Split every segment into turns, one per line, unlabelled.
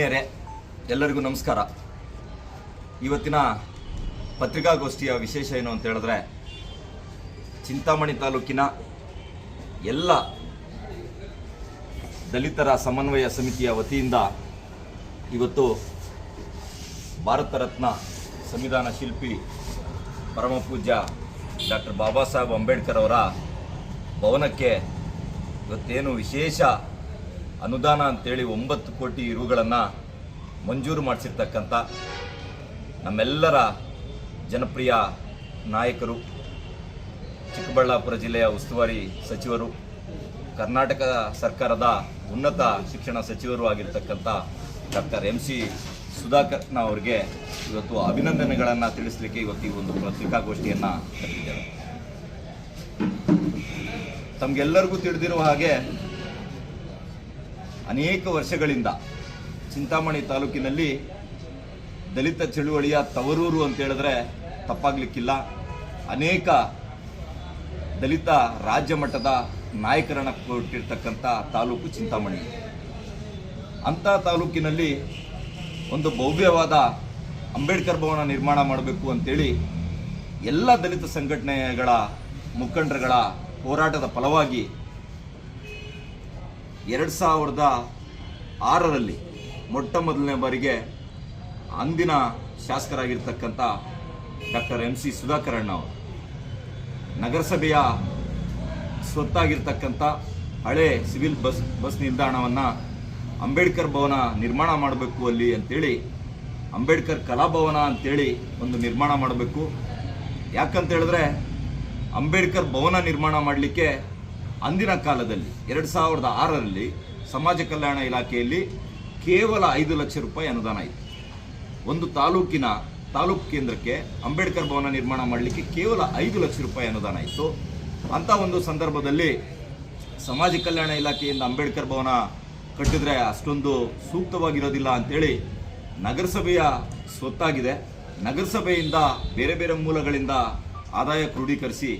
ಆತ್ಮೀಯರೇ ಎಲ್ಲರಿಗೂ ನಮಸ್ಕಾರ. ಇವತ್ತಿನ ಪತ್ರಿಕಾಗೋಷ್ಠಿಯ ವಿಶೇಷ ಏನು ಅಂತ ಹೇಳಿದ್ರೆ, ಚಿಂತಾಮಣಿ ತಾಲೂಕಿನ ಎಲ್ಲ ದಲಿತರ ಸಮನ್ವಯ ಸಮಿತಿಯ ವತಿಯಿಂದ ಇವತ್ತು ಭಾರತ ರತ್ನ ಸಂವಿಧಾನ ಶಿಲ್ಪಿ ಪರಮಪೂಜ್ಯ ಡಾಕ್ಟರ್ ಬಾಬಾ ಸಾಹೇಬ್ ಅಂಬೇಡ್ಕರ್ ಅವರ ಭವನಕ್ಕೆ ಇವತ್ತೇನು ವಿಶೇಷ ಅನುದಾನ ಅಂತೇಳಿ ಒಂಬತ್ತು ಕೋಟಿ ಇರುಗಳನ್ನು ಮಂಜೂರು ಮಾಡಿಸಿರ್ತಕ್ಕಂಥ ನಮ್ಮೆಲ್ಲರ ಜನಪ್ರಿಯ ನಾಯಕರು, ಚಿಕ್ಕಬಳ್ಳಾಪುರ ಜಿಲ್ಲೆಯ ಉಸ್ತುವಾರಿ ಸಚಿವರು, ಕರ್ನಾಟಕ ಸರ್ಕಾರದ ಉನ್ನತ ಶಿಕ್ಷಣ ಸಚಿವರು ಆಗಿರ್ತಕ್ಕಂಥ ಡಾಕ್ಟರ್ ಎಂ ಸಿ ಸುಧಾಕರ್ನ ಅವರಿಗೆ ಇವತ್ತು ಅಭಿನಂದನೆಗಳನ್ನು ತಿಳಿಸಲಿಕ್ಕೆ ಇವತ್ತು ಈ ಒಂದು ಪತ್ರಿಕಾಗೋಷ್ಠಿಯನ್ನು ಕರೆದಿದ್ದೇವೆ ತಮಗೆಲ್ಲರಿಗೂ ತಿಳಿದಿರುವ ಹಾಗೆ ಅನೇಕ ವರ್ಷಗಳಿಂದ ಚಿಂತಾಮಣಿ ತಾಲೂಕಿನಲ್ಲಿ ದಲಿತ ಚಳುವಳಿಯ ತವರೂರು ಅಂತ ಹೇಳಿದ್ರೆ ತಪ್ಪಾಗ್ಲಿಕ್ಕಿಲ್ಲ. ಅನೇಕ ದಲಿತ ರಾಜ್ಯ ಮಟ್ಟದ ನಾಯಕರನ್ನ ಕೊಟ್ಟಿರ್ತಕ್ಕಂಥ ತಾಲೂಕು ಚಿಂತಾಮಣಿ. ಅಂಥ ತಾಲೂಕಿನಲ್ಲಿ ಒಂದು ಭವ್ಯವಾದ ಅಂಬೇಡ್ಕರ್ ಭವನ ನಿರ್ಮಾಣ ಮಾಡಬೇಕು ಅಂತೇಳಿ ಎಲ್ಲ ದಲಿತ ಸಂಘಟನೆಗಳ ಮುಖಂಡರುಗಳ ಹೋರಾಟದ ಫಲವಾಗಿ ಎರಡು ಸಾವಿರದ ಆರರಲ್ಲಿ ಮೊಟ್ಟ ಮೊದಲನೇ ಬಾರಿಗೆ ಅಂದಿನ ಶಾಸಕರಾಗಿರ್ತಕ್ಕಂಥ ಡಾಕ್ಟರ್ ಎಂ ಸಿ ಸುಧಾಕರಣ್ಣ ಅವರು, ನಗರಸಭೆಯ ಸ್ವತ್ತಾಗಿರ್ತಕ್ಕಂಥ ಹಳೆ ಸಿವಿಲ್ ಬಸ್ ಬಸ್ ನಿಲ್ದಾಣವನ್ನು ಅಂಬೇಡ್ಕರ್ ಭವನ ನಿರ್ಮಾಣ ಮಾಡಬೇಕು ಅಲ್ಲಿ ಅಂತೇಳಿ, ಅಂಬೇಡ್ಕರ್ ಕಲಾಭವನ ಅಂತೇಳಿ ಒಂದು ನಿರ್ಮಾಣ ಮಾಡಬೇಕು. ಯಾಕಂತ ಹೇಳಿದ್ರೆ ಅಂಬೇಡ್ಕರ್ ಭವನ ನಿರ್ಮಾಣ ಮಾಡಲಿಕ್ಕೆ ಅಂದಿನ ಕಾಲದಲ್ಲಿ, ಎರಡು ಸಾವಿರದ ಆರರಲ್ಲಿ ಸಮಾಜ ಕಲ್ಯಾಣ ಇಲಾಖೆಯಲ್ಲಿ ಕೇವಲ ಐದು ಲಕ್ಷ ರೂಪಾಯಿ ಅನುದಾನ ಇತ್ತು. ಒಂದು ತಾಲೂಕಿನ, ತಾಲೂಕು ಕೇಂದ್ರಕ್ಕೆ ಅಂಬೇಡ್ಕರ್ ಭವನ ನಿರ್ಮಾಣ ಮಾಡಲಿಕ್ಕೆ ಕೇವಲ ಐದು ಲಕ್ಷ ರೂಪಾಯಿ ಅನುದಾನ ಇತ್ತು. ಅಂಥ ಒಂದು ಸಂದರ್ಭದಲ್ಲಿ ಸಮಾಜ ಕಲ್ಯಾಣ ಇಲಾಖೆಯಿಂದ ಅಂಬೇಡ್ಕರ್ ಭವನ ಕಟ್ಟಿದ್ರೆ ಅಷ್ಟೊಂದು ಸೂಕ್ತವಾಗಿರೋದಿಲ್ಲ ಅಂತೇಳಿ ನಗರಸಭೆಯ ಸ್ವತ್ತಾಗಿದೆ. ನಗರಸಭೆಯಿಂದ ಬೇರೆ ಬೇರೆ ಮೂಲಗಳಿಂದ ಆದಾಯ ಕ್ರೋಢೀಕರಿಸಿ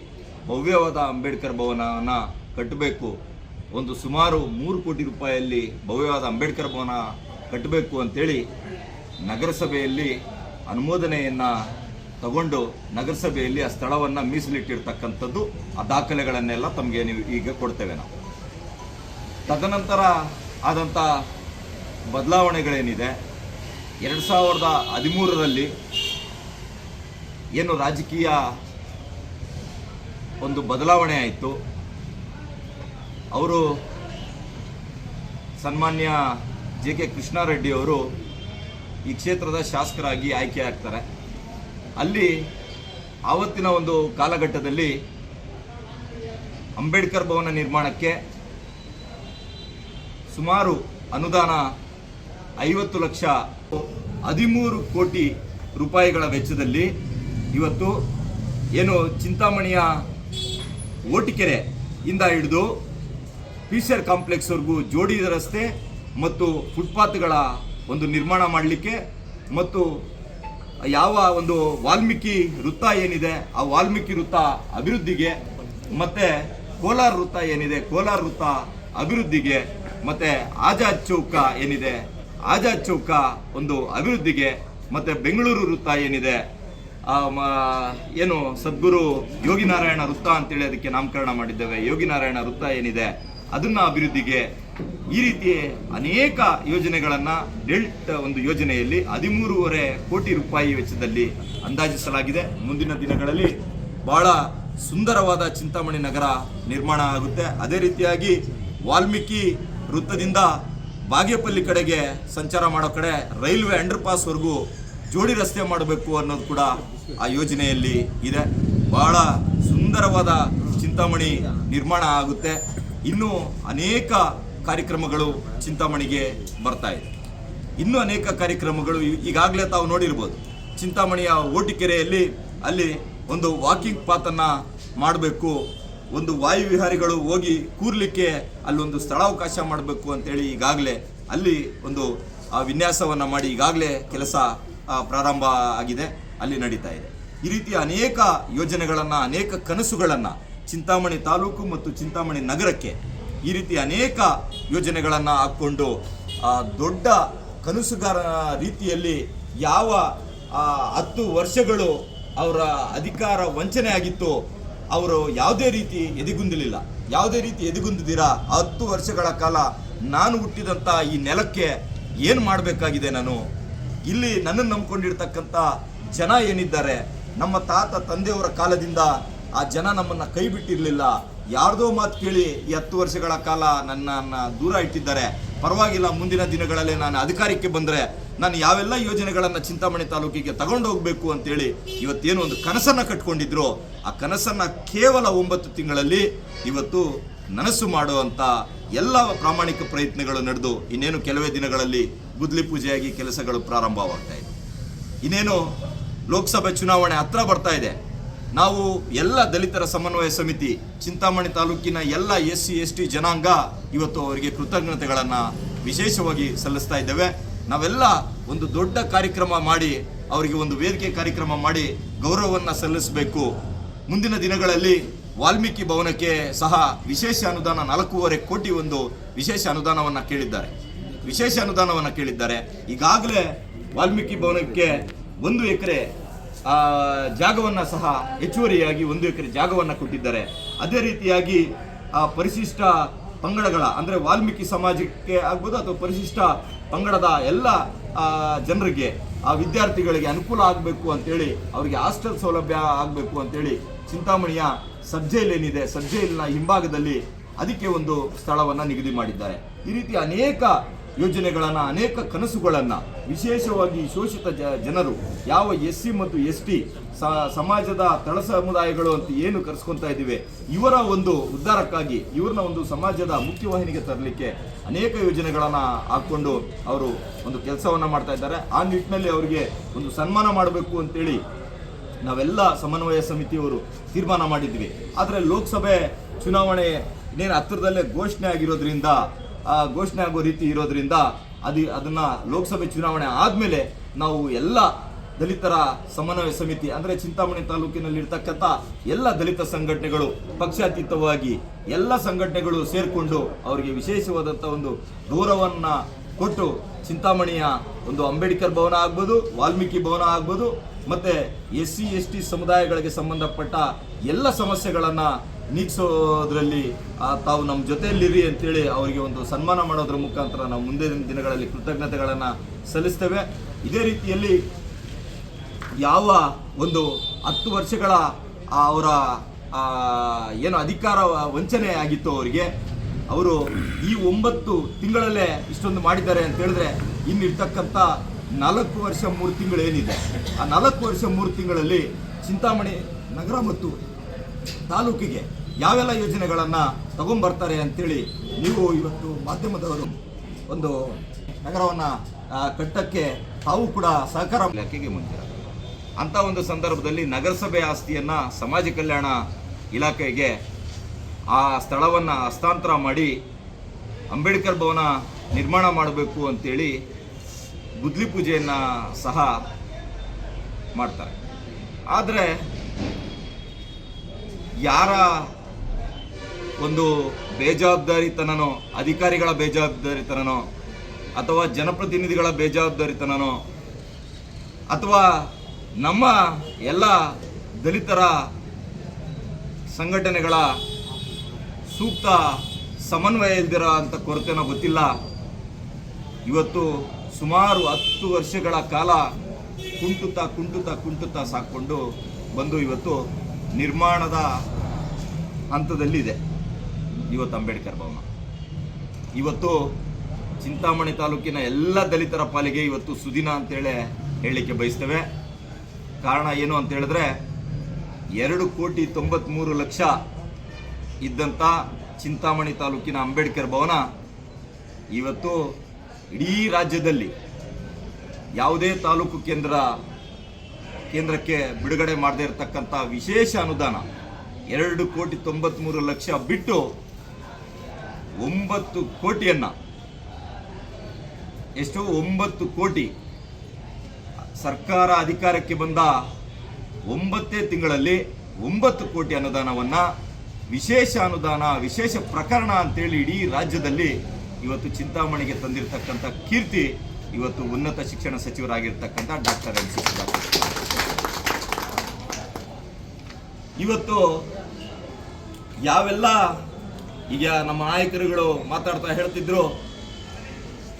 ಭವ್ಯವಾದ ಅಂಬೇಡ್ಕರ್ ಭವನವನ್ನು ಕಟ್ಟಬೇಕು. ಒಂದು ಸುಮಾರು ಮೂರು ಕೋಟಿ ರೂಪಾಯಿಯಲ್ಲಿ ಭವ್ಯವಾದ ಅಂಬೇಡ್ಕರ್ ಭವನ ಕಟ್ಟಬೇಕು ಅಂತೇಳಿ ನಗರಸಭೆಯಲ್ಲಿ ಅನುಮೋದನೆಯನ್ನು ತಗೊಂಡು ನಗರಸಭೆಯಲ್ಲಿ ಆ ಸ್ಥಳವನ್ನು ಮೀಸಲಿಟ್ಟಿರ್ತಕ್ಕಂಥದ್ದು, ಆ ದಾಖಲೆಗಳನ್ನೆಲ್ಲ ತಮಗೆ ನೀವು ಈಗ ಕೊಡ್ತೇವೆ ನಾವು. ತದನಂತರ ಆದಂಥ ಬದಲಾವಣೆಗಳೇನಿದೆ? ಎರಡು ಸಾವಿರದ ಹದಿಮೂರರಲ್ಲಿ ಏನು ರಾಜಕೀಯ ಒಂದು ಬದಲಾವಣೆ ಆಯಿತು? ಅವರು ಸನ್ಮಾನ್ಯ ಜೆ ಕೆ ಕೃಷ್ಣಾರೆಡ್ಡಿ ಅವರು ಈ ಕ್ಷೇತ್ರದ ಶಾಸಕರಾಗಿ ಆಯ್ಕೆ ಆಗ್ತಾರೆ. ಅಲ್ಲಿ ಆವತ್ತಿನ ಒಂದು ಕಾಲಘಟ್ಟದಲ್ಲಿ ಅಂಬೇಡ್ಕರ್ ಭವನ ನಿರ್ಮಾಣಕ್ಕೆ ಸುಮಾರು ಅನುದಾನ ಐವತ್ತು ಲಕ್ಷ ಹದಿಮೂರು ಕೋಟಿ ರೂಪಾಯಿಗಳ ವೆಚ್ಚದಲ್ಲಿ ಇವತ್ತು ಏನು ಚಿಂತಾಮಣಿಯ ಓಟಿಕೆರೆ ಇಂದ ಹಿಡಿದು ಫೀಚರ್ ಕಾಂಪ್ಲೆಕ್ಸ್ವರೆಗೂ ಜೋಡಿ ರಸ್ತೆ ಮತ್ತು ಫುಟ್ಪಾತ್ಗಳ ಒಂದು ನಿರ್ಮಾಣ ಮಾಡಲಿಕ್ಕೆ ಮತ್ತು ಯಾವ ಒಂದು ವಾಲ್ಮೀಕಿ ವೃತ್ತ ಏನಿದೆ, ಆ ವಾಲ್ಮೀಕಿ ವೃತ್ತ ಅಭಿವೃದ್ಧಿಗೆ ಮತ್ತು ಕೋಲಾರ ವೃತ್ತ ಏನಿದೆ, ಕೋಲಾರ ವೃತ್ತ ಅಭಿವೃದ್ಧಿಗೆ ಮತ್ತು ಆಜಾದ್ ಚೌಕ ಏನಿದೆ, ಆಜಾದ್ ಚೌಕ ಒಂದು ಅಭಿವೃದ್ಧಿಗೆ ಮತ್ತು ಬೆಂಗಳೂರು ವೃತ್ತ ಏನಿದೆ ಏನು ಸದ್ಗುರು ಯೋಗಿನಾರಾಯಣ ವೃತ್ತ ಅಂತೇಳಿ ಅದಕ್ಕೆ ನಾಮಕರಣ ಮಾಡಿದ್ದೇವೆ. ಯೋಗಿನಾರಾಯಣ ವೃತ್ತ ಏನಿದೆ ಅದನ್ನ ಅಭಿವೃದ್ಧಿಗೆ ಈ ರೀತಿ ಅನೇಕ ಯೋಜನೆಗಳನ್ನ ಡೆಲ್ಟ್ ಒಂದು ಯೋಜನೆಯಲ್ಲಿ ಹದಿಮೂರುವರೆ ಕೋಟಿ ರೂಪಾಯಿ ವೆಚ್ಚದಲ್ಲಿ ಅಂದಾಜಿಸಲಾಗಿದೆ. ಮುಂದಿನ ದಿನಗಳಲ್ಲಿ ಬಹಳ ಸುಂದರವಾದ ಚಿಂತಾಮಣಿ ನಗರ ನಿರ್ಮಾಣ ಆಗುತ್ತೆ. ಅದೇ ರೀತಿಯಾಗಿ ವಾಲ್ಮೀಕಿ ವೃತ್ತದಿಂದ ಬಾಗೇಪಲ್ಲಿ ಕಡೆಗೆ ಸಂಚಾರ ಮಾಡೋ ಕಡೆ ರೈಲ್ವೆ ಅಂಡರ್ ಪಾಸ್ವರೆಗೂ ಜೋಡಿ ರಸ್ತೆ ಮಾಡಬೇಕು ಅನ್ನೋದು ಕೂಡ ಆ ಯೋಜನೆಯಲ್ಲಿ ಇದೆ. ಬಹಳ ಸುಂದರವಾದ ಚಿಂತಾಮಣಿ ನಿರ್ಮಾಣ ಆಗುತ್ತೆ. ಇನ್ನೂ ಅನೇಕ ಕಾರ್ಯಕ್ರಮಗಳು ಚಿಂತಾಮಣಿಗೆ ಬರ್ತಾ ಇದೆ. ಇನ್ನೂ ಅನೇಕ ಕಾರ್ಯಕ್ರಮಗಳು ಈಗಾಗಲೇ ತಾವು ನೋಡಿರ್ಬೋದು. ಚಿಂತಾಮಣಿಯ ಓಟಿಕೆರೆಯಲ್ಲಿ ಅಲ್ಲಿ ಒಂದು ವಾಕಿಂಗ್ ಪಾತನ್ನು ಮಾಡಬೇಕು, ಒಂದು ವಾಯುವಿಹಾರಿಗಳು ಹೋಗಿ ಕೂರ್ಲಿಕ್ಕೆ ಅಲ್ಲೊಂದು ಸ್ಥಳಾವಕಾಶ ಮಾಡಬೇಕು ಅಂತೇಳಿ ಈಗಾಗಲೇ ಅಲ್ಲಿ ಒಂದು ವಿನ್ಯಾಸವನ್ನು ಮಾಡಿ ಈಗಾಗಲೇ ಕೆಲಸ ಪ್ರಾರಂಭ ಆಗಿದೆ, ಅಲ್ಲಿ ನಡೀತಾ ಇದೆ. ಈ ರೀತಿಯ ಅನೇಕ ಯೋಜನೆಗಳನ್ನು, ಅನೇಕ ಕನಸುಗಳನ್ನು ಚಿಂತಾಮಣಿ ತಾಲೂಕು ಮತ್ತು ಚಿಂತಾಮಣಿ ನಗರಕ್ಕೆ ಈ ರೀತಿ ಅನೇಕ ಯೋಜನೆಗಳನ್ನು ಹಾಕ್ಕೊಂಡು ದೊಡ್ಡ ಕನಸುಗಾರ ರೀತಿಯಲ್ಲಿ ಯಾವ ಹತ್ತು ವರ್ಷಗಳು ಅವರ ಅಧಿಕಾರ ವಂಚನೆ ಆಗಿತ್ತು, ಅವರು ಯಾವುದೇ ರೀತಿ ಎದೆಗುಂದಲಿಲ್ಲ. ಯಾವುದೇ ರೀತಿ ಎದೆಗುಂದಿದ್ದೀರಾ? ಹತ್ತು ವರ್ಷಗಳ ಕಾಲ ನಾನು ಹುಟ್ಟಿದಂಥ ಈ ನೆಲಕ್ಕೆ ಏನು ಮಾಡಬೇಕಾಗಿದೆ ನಾನು? ಇಲ್ಲಿ ನನ್ನನ್ನು ನಂಬ್ಕೊಂಡಿರ್ತಕ್ಕಂಥ ಜನ ಏನಿದ್ದಾರೆ, ನಮ್ಮ ತಾತ, ತಂದೆಯವರ ಕಾಲದಿಂದ ಆ ಜನ ನಮ್ಮನ್ನು ಕೈ ಬಿಟ್ಟಿರಲಿಲ್ಲ. ಯಾರ್ದೋ ಮಾತು ಕೇಳಿ ಈ ಹತ್ತು ವರ್ಷಗಳ ಕಾಲ ನನ್ನನ್ನು ದೂರ ಇಟ್ಟಿದ್ದಾರೆ. ಪರವಾಗಿಲ್ಲ, ಮುಂದಿನ ದಿನಗಳಲ್ಲಿ ನಾನು ಅಧಿಕಾರಕ್ಕೆ ಬಂದರೆ ನಾನು ಯಾವೆಲ್ಲ ಯೋಜನೆಗಳನ್ನು ಚಿಂತಾಮಣಿ ತಾಲೂಕಿಗೆ ತಗೊಂಡು ಹೋಗಬೇಕು ಅಂತೇಳಿ ಇವತ್ತೇನು ಒಂದು ಕನಸನ್ನು ಕಟ್ಕೊಂಡಿದ್ರು. ಆ ಕನಸನ್ನು ಕೇವಲ ಒಂಬತ್ತು ತಿಂಗಳಲ್ಲಿ ಇವತ್ತು ನನಸು ಮಾಡುವಂಥ ಎಲ್ಲ ಪ್ರಾಮಾಣಿಕ ಪ್ರಯತ್ನಗಳು ನಡೆದು ಇನ್ನೇನು ಕೆಲವೇ ದಿನಗಳಲ್ಲಿ ಗುದ್ಲಿ ಪೂಜೆಯಾಗಿ ಕೆಲಸಗಳು ಪ್ರಾರಂಭವಾಗ್ತಾ ಇನ್ನೇನು ಲೋಕಸಭೆ ಚುನಾವಣೆ ಹತ್ರ ಬರ್ತಾ ಇದೆ. ನಾವು ಎಲ್ಲ ದಲಿತರ ಸಮನ್ವಯ ಸಮಿತಿ, ಚಿಂತಾಮಣಿ ತಾಲೂಕಿನ ಎಲ್ಲ ಎಸ್ ಸಿ ಎಸ್ ಟಿ ಜನಾಂಗ ಇವತ್ತು ಅವರಿಗೆ ಕೃತಜ್ಞತೆಗಳನ್ನು ವಿಶೇಷವಾಗಿ ಸಲ್ಲಿಸ್ತಾ ಇದ್ದೇವೆ. ನಾವೆಲ್ಲ ಒಂದು ದೊಡ್ಡ ಕಾರ್ಯಕ್ರಮ ಮಾಡಿ, ಅವರಿಗೆ ಒಂದು ವೇದಿಕೆ ಕಾರ್ಯಕ್ರಮ ಮಾಡಿ ಗೌರವವನ್ನು ಸಲ್ಲಿಸಬೇಕು. ಮುಂದಿನ ದಿನಗಳಲ್ಲಿ ವಾಲ್ಮೀಕಿ ಭವನಕ್ಕೆ ಸಹ ವಿಶೇಷ ಅನುದಾನ, ನಾಲ್ಕೂವರೆ ಕೋಟಿ ಒಂದು ವಿಶೇಷ ಅನುದಾನವನ್ನು ಕೇಳಿದ್ದಾರೆ. ವಿಶೇಷ ಅನುದಾನವನ್ನು ಕೇಳಿದ್ದಾರೆ. ಈಗಾಗಲೇ ವಾಲ್ಮೀಕಿ ಭವನಕ್ಕೆ ಒಂದು ಎಕರೆ ಜಾಗವನ್ನು ಸಹ ಹೆಚ್ಚುವರಿಯಾಗಿ ಒಂದು ಎಕರೆ ಜಾಗವನ್ನು ಕೊಟ್ಟಿದ್ದಾರೆ. ಅದೇ ರೀತಿಯಾಗಿ ಆ, ಪರಿಶಿಷ್ಟ ಪಂಗಡಗಳ ಅಂದರೆ ವಾಲ್ಮೀಕಿ ಸಮಾಜಕ್ಕೆ ಆಗ್ಬೋದು ಅಥವಾ ಪರಿಶಿಷ್ಟ ಪಂಗಡದ ಎಲ್ಲ ಜನರಿಗೆ ಆ ವಿದ್ಯಾರ್ಥಿಗಳಿಗೆ ಅನುಕೂಲ ಆಗಬೇಕು ಅಂತೇಳಿ ಅವರಿಗೆ ಹಾಸ್ಟೆಲ್ ಸೌಲಭ್ಯ ಆಗಬೇಕು ಅಂತೇಳಿ ಚಿಂತಾಮಣಿಯ ಸಬ್ ಜೈಲ್ ಏನಿದೆ ಸಜ್ಜೆಯಲ್ಲಿನ ಹಿಂಭಾಗದಲ್ಲಿ ಅದಕ್ಕೆ ಒಂದು ಸ್ಥಳವನ್ನು ನಿಗದಿ ಮಾಡಿದ್ದಾರೆ. ಈ ರೀತಿ ಅನೇಕ ಯೋಜನೆಗಳನ್ನು, ಅನೇಕ ಕನಸುಗಳನ್ನು ವಿಶೇಷವಾಗಿ ಶೋಷಿತ ಜನರು, ಯಾವ ಎಸ್ ಸಿ ಮತ್ತು ಎಸ್ ಟಿ ಸಮಾಜದ ತಳ ಸಮುದಾಯಗಳು ಅಂತ ಏನು ಕರೆಸ್ಕೊತಾ ಇದ್ದೀವಿ, ಇವರ ಒಂದು ಉದ್ಧಾರಕ್ಕಾಗಿ, ಇವ್ರನ್ನ ಒಂದು ಸಮಾಜದ ಮುಖ್ಯವಾಹಿನಿಗೆ ತರಲಿಕ್ಕೆ ಅನೇಕ ಯೋಜನೆಗಳನ್ನು ಹಾಕ್ಕೊಂಡು ಅವರು ಒಂದು ಕೆಲಸವನ್ನು ಮಾಡ್ತಾ ಇದ್ದಾರೆ. ಆ ನಿಟ್ಟಿನಲ್ಲಿ ಅವರಿಗೆ ಒಂದು ಸನ್ಮಾನ ಮಾಡಬೇಕು ಅಂತೇಳಿ ನಾವೆಲ್ಲ ಸಮನ್ವಯ ಸಮಿತಿಯವರು ತೀರ್ಮಾನ ಮಾಡಿದ್ವಿ. ಆದರೆ ಲೋಕಸಭೆ ಚುನಾವಣೆ ಇನ್ನೇನು ಹತ್ತಿರದಲ್ಲೇ ಘೋಷಣೆ ಆಗಿರೋದ್ರಿಂದ ಘೋಷಣೆ ಆಗೋ ರೀತಿ ಇರೋದ್ರಿಂದ ಅದು, ಅದನ್ನ ಲೋಕಸಭೆ ಚುನಾವಣೆ ಆದಮೇಲೆ ನಾವು ಎಲ್ಲ ದಲಿತರ ಸಮನ್ವಯ ಸಮಿತಿ, ಅಂದರೆ ಚಿಂತಾಮಣಿ ತಾಲೂಕಿನಲ್ಲಿರ್ತಕ್ಕಂಥ ಎಲ್ಲ ದಲಿತ ಸಂಘಟನೆಗಳು ಪಕ್ಷಾತೀತವಾಗಿ ಎಲ್ಲ ಸಂಘಟನೆಗಳು ಸೇರಿಕೊಂಡು ಅವರಿಗೆ ವಿಶೇಷವಾದಂಥ ಒಂದು ದೂರವನ್ನು ಕೊಟ್ಟು ಚಿಂತಾಮಣಿಯ ಒಂದು ಅಂಬೇಡ್ಕರ್ ಭವನ ಆಗ್ಬೋದು, ವಾಲ್ಮೀಕಿ ಭವನ ಆಗ್ಬೋದು, ಮತ್ತೆ ಎಸ್ ಸಿ ಎಸ್ ಟಿ ಸಮುದಾಯಗಳಿಗೆ ಸಂಬಂಧಪಟ್ಟ ಎಲ್ಲ ಸಮಸ್ಯೆಗಳನ್ನು ನೀಗಿಸೋದ್ರಲ್ಲಿ ತಾವು ನಮ್ಮ ಜೊತೆಯಲ್ಲಿರಿ ಅಂತೇಳಿ ಅವರಿಗೆ ಒಂದು ಸನ್ಮಾನ ಮಾಡೋದ್ರ ಮುಖಾಂತರ ನಾವು ಮುಂದಿನ ದಿನಗಳಲ್ಲಿ ಕೃತಜ್ಞತೆಗಳನ್ನು ಸಲ್ಲಿಸ್ತೇವೆ. ಇದೇ ರೀತಿಯಲ್ಲಿ ಯಾವ ಒಂದು ಹತ್ತು ವರ್ಷಗಳ ಅವರ ಏನು ಅಧಿಕಾರ ವಂಚನೆ ಆಗಿತ್ತು ಅವರಿಗೆ, ಅವರು ಈ ಒಂಬತ್ತು ತಿಂಗಳಲ್ಲೇ ಇಷ್ಟೊಂದು ಮಾಡಿದ್ದಾರೆ ಅಂತ ಹೇಳಿದ್ರೆ ಇನ್ನಿರ್ತಕ್ಕಂಥ ನಾಲ್ಕು ವರ್ಷ ಮೂರು ತಿಂಗಳು ಏನಿದೆ? ಆ ನಾಲ್ಕು ವರ್ಷ ಮೂರು ತಿಂಗಳಲ್ಲಿ ಚಿಂತಾಮಣಿ ನಗರ ಮತ್ತು ತಾಲೂಕಿಗೆ ಯಾವೆಲ್ಲ ಯೋಜನೆಗಳನ್ನು ತಗೊಂಬರ್ತಾರೆ ಅಂತೇಳಿ ನೀವು ಇವತ್ತು ಮಾಧ್ಯಮದವರು ಒಂದು ನಗರವನ್ನು ಕಟ್ಟಕ್ಕೆ ತಾವು ಕೂಡ ಸಹಕಾರ ಇಲಾಖೆಗೆ ಮುಂದಿರ. ಅಂಥ ಒಂದು ಸಂದರ್ಭದಲ್ಲಿ ನಗರಸಭೆ ಆಸ್ತಿಯನ್ನು ಸಮಾಜ ಕಲ್ಯಾಣ ಇಲಾಖೆಗೆ ಆ ಸ್ಥಳವನ್ನು ಹಸ್ತಾಂತರ ಮಾಡಿ ಅಂಬೇಡ್ಕರ್ ಭವನ ನಿರ್ಮಾಣ ಮಾಡಬೇಕು ಅಂತೇಳಿ ಗುದ್ಲಿ ಪೂಜೆಯನ್ನು ಸಹ ಮಾಡ್ತಾರೆ. ಆದರೆ ಯಾರ ಒಂದು ಬೇಜವಾಬ್ದಾರಿತನನೋ, ಅಧಿಕಾರಿಗಳ ಬೇಜವಾಬ್ದಾರಿತನನೋ, ಅಥವಾ ಜನಪ್ರತಿನಿಧಿಗಳ ಬೇಜವಾಬ್ದಾರಿತನನೋ, ಅಥವಾ ನಮ್ಮ ಎಲ್ಲ ದಲಿತರ ಸಂಘಟನೆಗಳ ಸೂಕ್ತ ಸಮನ್ವಯ ಇಲ್ದಿರೋ ಅಂತ ಕೊರತೆನೋ ಗೊತ್ತಿಲ್ಲ. ಇವತ್ತು ಸುಮಾರು ಹತ್ತು ವರ್ಷಗಳ ಕಾಲ ಕುಂಟುತ್ತಾ ಕುಂಟುತ್ತಾ ಕುಂಟುತ್ತಾ ಸಾಕೊಂಡು ಬಂದು ಇವತ್ತು ನಿರ್ಮಾಣದ ಹಂತದಲ್ಲಿದೆ. ಇವತ್ತು ಅಂಬೇಡ್ಕರ್ ಭವನ. ಇವತ್ತು ಚಿಂತಾಮಣಿ ತಾಲೂಕಿನ ಎಲ್ಲ ದಲಿತರ ಪಾಲಿಗೆ ಇವತ್ತು ಸುದಿನ ಅಂತೇಳಿ ಹೇಳಲಿಕ್ಕೆ ಬಯಸ್ತೇವೆ. ಕಾರಣ ಏನು ಅಂತ ಹೇಳಿದ್ರೆ, ಎರಡು ಕೋಟಿ ತೊಂಬತ್ಮೂರು ಲಕ್ಷ ಇದ್ದಂಥ ಚಿಂತಾಮಣಿ ತಾಲೂಕಿನ ಅಂಬೇಡ್ಕರ್ ಭವನ ಇವತ್ತು ಇಡೀ ರಾಜ್ಯದಲ್ಲಿ ಯಾವುದೇ ತಾಲೂಕು ಕೇಂದ್ರ, ಕೇಂದ್ರಕ್ಕೆ ಬಿಡುಗಡೆ ಮಾಡದೇ ಇರತಕ್ಕಂಥ ವಿಶೇಷ ಅನುದಾನ ಎರಡು ಕೋಟಿ ತೊಂಬತ್ಮೂರು ಲಕ್ಷ ಬಿಟ್ಟು ಒಂಬತ್ತು ಕೋಟಿಯನ್ನ. ಎಷ್ಟು ಒಂಬತ್ತು ಕೋಟಿ ಸರ್ಕಾರ ಅಧಿಕಾರಕ್ಕೆ ಬಂದ ಒಂಬತ್ತೇ ತಿಂಗಳಲ್ಲಿ ಒಂಬತ್ತು ಕೋಟಿ ಅನುದಾನವನ್ನ ವಿಶೇಷ ಅನುದಾನ, ವಿಶೇಷ ಪ್ರಕರಣ ಅಂತೇಳಿ ಇಡೀ ರಾಜ್ಯದಲ್ಲಿ ಇವತ್ತು ಚಿಂತಾಮಣಿಗೆ ತಂದಿರತಕ್ಕಂಥ ಕೀರ್ತಿ ಇವತ್ತು ಉನ್ನತ ಶಿಕ್ಷಣ ಸಚಿವರಾಗಿರ್ತಕ್ಕಂಥ ಡಾಕ್ಟರ್ ಎಂ ಸಿ ಇವತ್ತು ಯಾವೆಲ್ಲ ಈಗ ನಮ್ಮ ನಾಯಕರುಗಳು ಮಾತಾಡ್ತಾ ಹೇಳ್ತಿದ್ರು,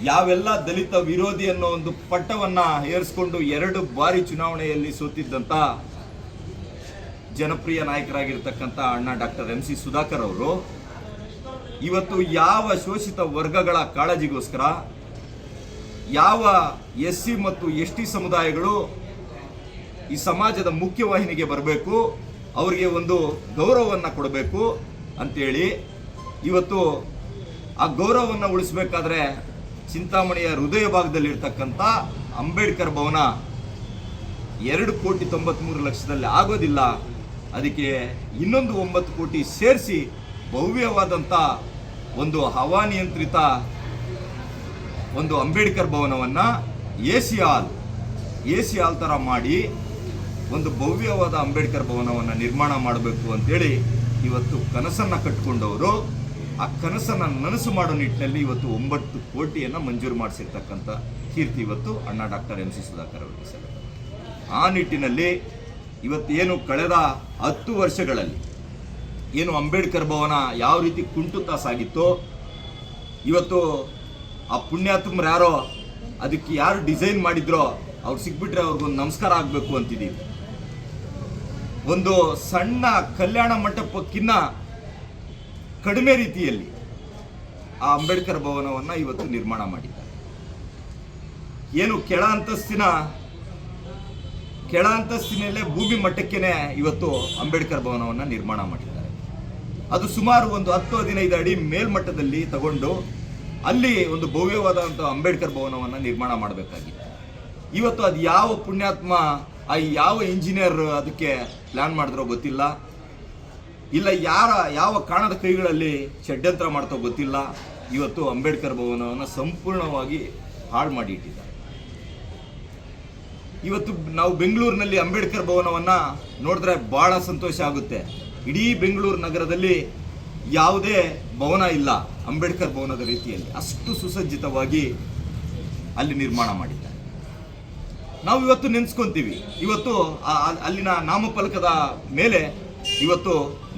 ಯಾವೆಲ್ಲ ದಲಿತ ವಿರೋಧಿ ಅನ್ನೋ ಒಂದು ಪಟ್ಟವನ್ನ ಏರಿಸ್ಕೊಂಡು ಎರಡು ಬಾರಿ ಚುನಾವಣೆಯಲ್ಲಿ ಸೋತಿದ್ದಂತ ಜನಪ್ರಿಯ ನಾಯಕರಾಗಿರ್ತಕ್ಕಂಥ ಅಣ್ಣ ಡಾಕ್ಟರ್ ಎಂ ಸಿ ಸುಧಾಕರ್ ಅವರು, ಇವತ್ತು ಯಾವ ಶೋಷಿತ ವರ್ಗಗಳ ಕಾಳಜಿಗೋಸ್ಕರ, ಯಾವ ಎಸ್ ಸಿ ಮತ್ತು ಎಸ್ ಟಿ ಸಮುದಾಯಗಳು ಈ ಸಮಾಜದ ಮುಖ್ಯವಾಹಿನಿಗೆ ಬರಬೇಕು, ಅವರಿಗೆ ಒಂದು ಗೌರವವನ್ನು ಕೊಡಬೇಕು ಅಂತೇಳಿ ಇವತ್ತು ಆ ಗೌರವವನ್ನು ಉಳಿಸಬೇಕಾದ್ರೆ ಚಿಂತಾಮಣಿಯ ಹೃದಯ ಭಾಗದಲ್ಲಿರ್ತಕ್ಕಂಥ ಅಂಬೇಡ್ಕರ್ ಭವನ ಎರಡು ಕೋಟಿ ತೊಂಬತ್ಮೂರು ಲಕ್ಷದಲ್ಲಿ ಆಗೋದಿಲ್ಲ. ಅದಕ್ಕೆ ಇನ್ನೊಂದು ಒಂಬತ್ತು ಕೋಟಿ ಸೇರಿಸಿ ಭವ್ಯವಾದಂಥ ಒಂದು ಹವಾನಿಯಂತ್ರಿತ ಒಂದು ಅಂಬೇಡ್ಕರ್ ಭವನವನ್ನು A C hall A C hall ಥರ ಮಾಡಿ ಒಂದು ಭವ್ಯವಾದ ಅಂಬೇಡ್ಕರ್ ಭವನವನ್ನು ನಿರ್ಮಾಣ ಮಾಡಬೇಕು ಅಂತೇಳಿ ಇವತ್ತು ಕನಸನ್ನು ಕಟ್ಟಿಕೊಂಡವರು ಆ ಕನಸನ್ನು ನನಸು ಮಾಡೋ ನಿಟ್ಟಿನಲ್ಲಿ ಇವತ್ತು ಒಂಬತ್ತು ಕೋಟಿಯನ್ನು ಮಂಜೂರು ಮಾಡಿಸಿರ್ತಕ್ಕಂಥ ಕೀರ್ತಿ ಇವತ್ತು ಅಣ್ಣ ಡಾಕ್ಟರ್ ಎಂ ಸಿ ಸುಧಾಕರ್ ಅವರಿಗೆ ಸಲ್ಲುತ್ತದೆ ಆ ನಿಟ್ಟಿನಲ್ಲಿ ಇವತ್ತೇನು ಕಳೆದ ಹತ್ತು ವರ್ಷಗಳಲ್ಲಿ ಏನು ಅಂಬೇಡ್ಕರ್ ಭವನ ಯಾವ ರೀತಿ ಕುಂಟುತ್ತಾ ಸಾಗಿತ್ತೋ, ಇವತ್ತು ಆ ಪುಣ್ಯಾತ್ಮರು ಯಾರೋ, ಅದಕ್ಕೆ ಯಾರು ಡಿಸೈನ್ ಮಾಡಿದ್ರೋ, ಅವ್ರು ಸಿಕ್ಬಿಟ್ರೆ ಅವ್ರಿಗೊಂದು ನಮಸ್ಕಾರ ಆಗಬೇಕು ಅಂತಿದ್ದೀವಿ. ಒಂದು ಸಣ್ಣ ಕಲ್ಯಾಣ ಮಂಟಪಕ್ಕಿನ್ನ ಕಡಿಮೆ ರೀತಿಯಲ್ಲಿ ಆ ಅಂಬೇಡ್ಕರ್ ಭವನವನ್ನು ಇವತ್ತು ನಿರ್ಮಾಣ ಮಾಡಿದ್ದಾರೆ. ಏನು ಕೆಳ ಅಂತಸ್ತಿನ, ಕೆಳ ಅಂತಸ್ತಿನಲ್ಲೇ ಭೂಮಿ ಮಟ್ಟಕ್ಕೇನೆ ಇವತ್ತು ಅಂಬೇಡ್ಕರ್ ಭವನವನ್ನು ನಿರ್ಮಾಣ ಮಾಡಿದ್ದಾರೆ. ಅದು ಸುಮಾರು ಒಂದು ಹತ್ತು ಹದಿನೈದು ಅಡಿ ಮೇಲ್ಮಟ್ಟದಲ್ಲಿ ತಗೊಂಡು ಅಲ್ಲಿ ಒಂದು ಭವ್ಯವಾದಂಥ ಅಂಬೇಡ್ಕರ್ ಭವನವನ್ನು ನಿರ್ಮಾಣ ಮಾಡಬೇಕಾಗಿತ್ತು. ಇವತ್ತು ಅದು ಯಾವ ಪುಣ್ಯಾತ್ಮ, ಆ ಯಾವ ಇಂಜಿನಿಯರ್ ಅದಕ್ಕೆ ಪ್ಲ್ಯಾನ್ ಮಾಡಿದ್ರೋ ಗೊತ್ತಿಲ್ಲ. ಇಲ್ಲ, ಯಾರ, ಯಾವ ಕಾರಣದ ಕೈಗಳಲ್ಲಿ ಷಡ್ಯಂತ್ರ ಮಾಡ್ತೋ ಗೊತ್ತಿಲ್ಲ. ಇವತ್ತು ಅಂಬೇಡ್ಕರ್ ಭವನವನ್ನು ಸಂಪೂರ್ಣವಾಗಿ ಹಾಳು ಮಾಡಿ ಇಟ್ಟಿದ್ದಾರೆ. ಇವತ್ತು ನಾವು ಬೆಂಗಳೂರಿನಲ್ಲಿ ಅಂಬೇಡ್ಕರ್ ಭವನವನ್ನ ನೋಡಿದ್ರೆ ಬಹಳ ಸಂತೋಷ ಆಗುತ್ತೆ. ಇಡೀ ಬೆಂಗಳೂರು ನಗರದಲ್ಲಿ ಯಾವುದೇ ಭವನ ಇಲ್ಲ ಅಂಬೇಡ್ಕರ್ ಭವನದ ರೀತಿಯಲ್ಲಿ. ಅಷ್ಟು ಸುಸಜ್ಜಿತವಾಗಿ ಅಲ್ಲಿ ನಿರ್ಮಾಣ ಮಾಡಿದ್ದಾರೆ. ನಾವು ಇವತ್ತು ನೆನೆಸ್ಕೊಂತೀವಿ. ಇವತ್ತು ಅಲ್ಲಿನ ನಾಮಫಲಕದ ಮೇಲೆ ಇವತ್ತು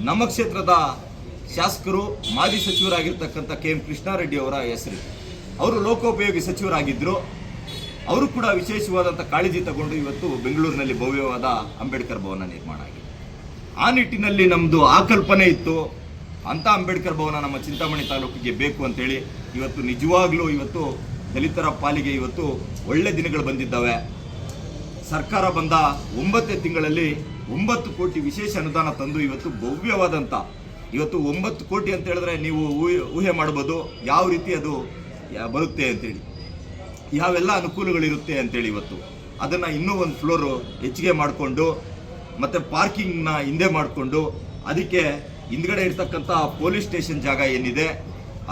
ನಮ್ಮ ಕ್ಷೇತ್ರದ ಶಾಸಕರು, ಮಾಜಿ ಸಚಿವರಾಗಿರ್ತಕ್ಕಂಥ ಕೆ ಎಂ ಕೃಷ್ಣಾರೆಡ್ಡಿ ಅವರ ಹೆಸರು. ಅವರು ಲೋಕೋಪಯೋಗಿ ಸಚಿವರಾಗಿದ್ದರು ಅವರು ಕೂಡ ವಿಶೇಷವಾದಂಥ ಕಾಳಜಿ ತಗೊಂಡು ಇವತ್ತು ಬೆಂಗಳೂರಿನಲ್ಲಿ ಭವ್ಯವಾದ ಅಂಬೇಡ್ಕರ್ ಭವನ ನಿರ್ಮಾಣ ಆಗಿದೆ. ಆ ನಿಟ್ಟಿನಲ್ಲಿ ನಮ್ಮದು ಆ ಕಲ್ಪನೆ ಇತ್ತು. ಅಂಥ ಅಂಬೇಡ್ಕರ್ ಭವನ ನಮ್ಮ ಚಿಂತಾಮಣಿ ತಾಲೂಕಿಗೆ ಬೇಕು ಅಂತೇಳಿ ಇವತ್ತು ನಿಜವಾಗ್ಲೂ ಇವತ್ತು ದಲಿತರ ಪಾಲಿಗೆ ಇವತ್ತು ಒಳ್ಳೆ ದಿನಗಳು ಬಂದಿದ್ದಾವೆ. ಸರ್ಕಾರ ಬಂದ ಒಂಬತ್ತೇ ತಿಂಗಳಲ್ಲಿ ಒಂಬತ್ತು ಕೋಟಿ ವಿಶೇಷ ಅನುದಾನ ತಂದು ಇವತ್ತು ಭವ್ಯವಾದಂಥ ಇವತ್ತು ಒಂಬತ್ತು ಕೋಟಿ ಅಂತ ಹೇಳಿದ್ರೆ ನೀವು ಊಹೆ ಮಾಡ್ಬೋದು. ಯಾವ ರೀತಿ ಅದು ಬರುತ್ತೆ ಅಂತೇಳಿ. ಯಾವೆಲ್ಲ ಅನುಕೂಲಗಳಿರುತ್ತೆ ಅಂತೇಳಿ ಇವತ್ತು. ಅದನ್ನು ಇನ್ನೂ ಒಂದು ಫ್ಲೋರು ಹೆಚ್ಚಿಗೆ ಮಾಡಿಕೊಂಡು, ಮತ್ತು ಪಾರ್ಕಿಂಗ್ನ ಹಿಂದೆ ಮಾಡಿಕೊಂಡು, ಅದಕ್ಕೆ ಹಿಂದ್ಗಡೆ ಇರ್ತಕ್ಕಂಥ ಪೊಲೀಸ್ ಸ್ಟೇಷನ್ ಜಾಗ ಏನಿದೆ,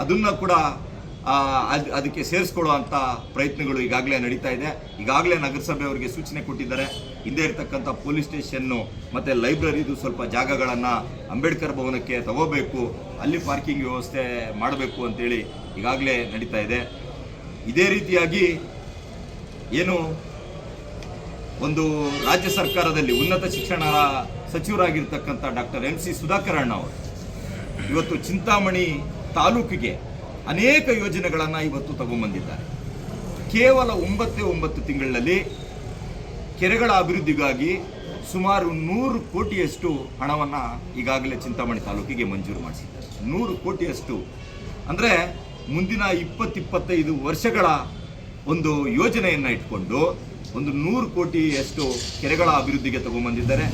ಅದನ್ನು ಕೂಡ ಅದ್- ಅದಕ್ಕೆ ಸೇರಿಸ್ಕೊಳ್ಳೋ ಅಂಥ ಪ್ರಯತ್ನಗಳು ಈಗಾಗಲೇ ನಡೀತಾ ಇದೆ. ಈಗಾಗಲೇ ನಗರಸಭೆ ಅವರಿಗೆ ಸೂಚನೆ ಕೊಟ್ಟಿದ್ದಾರೆ. ಹಿಂದೆ ಇರತಕ್ಕಂಥ ಪೊಲೀಸ್ ಸ್ಟೇಷನ್ನು ಮತ್ತು ಲೈಬ್ರರಿದು ಸ್ವಲ್ಪ ಜಾಗಗಳನ್ನು ಅಂಬೇಡ್ಕರ್ ಭವನಕ್ಕೆ ತಗೋಬೇಕು, ಅಲ್ಲಿ ಪಾರ್ಕಿಂಗ್ ವ್ಯವಸ್ಥೆ ಮಾಡಬೇಕು ಅಂತೇಳಿ ಈಗಾಗಲೇ ನಡೀತಾ ಇದೆ. ಇದೇ ರೀತಿಯಾಗಿ ಏನು ಒಂದು ರಾಜ್ಯ ಸರ್ಕಾರದಲ್ಲಿ ಉನ್ನತ ಶಿಕ್ಷಣ ಸಚಿವರಾಗಿರ್ತಕ್ಕಂಥ ಡಾಕ್ಟರ್ ಎಂ ಸಿ ಸುಧಾಕರ್ ಅವರು, ಇವತ್ತು ಚಿಂತಾಮಣಿ ತಾಲೂಕಿಗೆ ಅನೇಕ ಯೋಜನೆಗಳನ್ನು ಇವತ್ತು ತಗೊಂಬಂದಿದ್ದಾರೆ. ಕೇವಲ ಒಂಬತ್ತೇ ಒಂಬತ್ತು ತಿಂಗಳಲ್ಲಿ ಕೆರೆಗಳ ಅಭಿವೃದ್ಧಿಗಾಗಿ ಸುಮಾರು ನೂರು ಕೋಟಿಯಷ್ಟು ಹಣವನ್ನು ಈಗಾಗಲೇ ಚಿಂತಾಮಣಿ ತಾಲೂಕಿಗೆ ಮಂಜೂರು ಮಾಡಿಸಿದ್ದಾರೆ. ನೂರು ಕೋಟಿಯಷ್ಟು. ಅಂದರೆ ಮುಂದಿನ ಇಪ್ಪತ್ತಿಪ್ಪತ್ತೈದು ವರ್ಷಗಳ ಒಂದು ಯೋಜನೆಯನ್ನು ಇಟ್ಕೊಂಡು ಒಂದು ನೂರು ಕೋಟಿಯಷ್ಟು ಕೆರೆಗಳ ಅಭಿವೃದ್ಧಿಗೆ ತಗೊಂಬಂದಿದ್ದಾರೆ.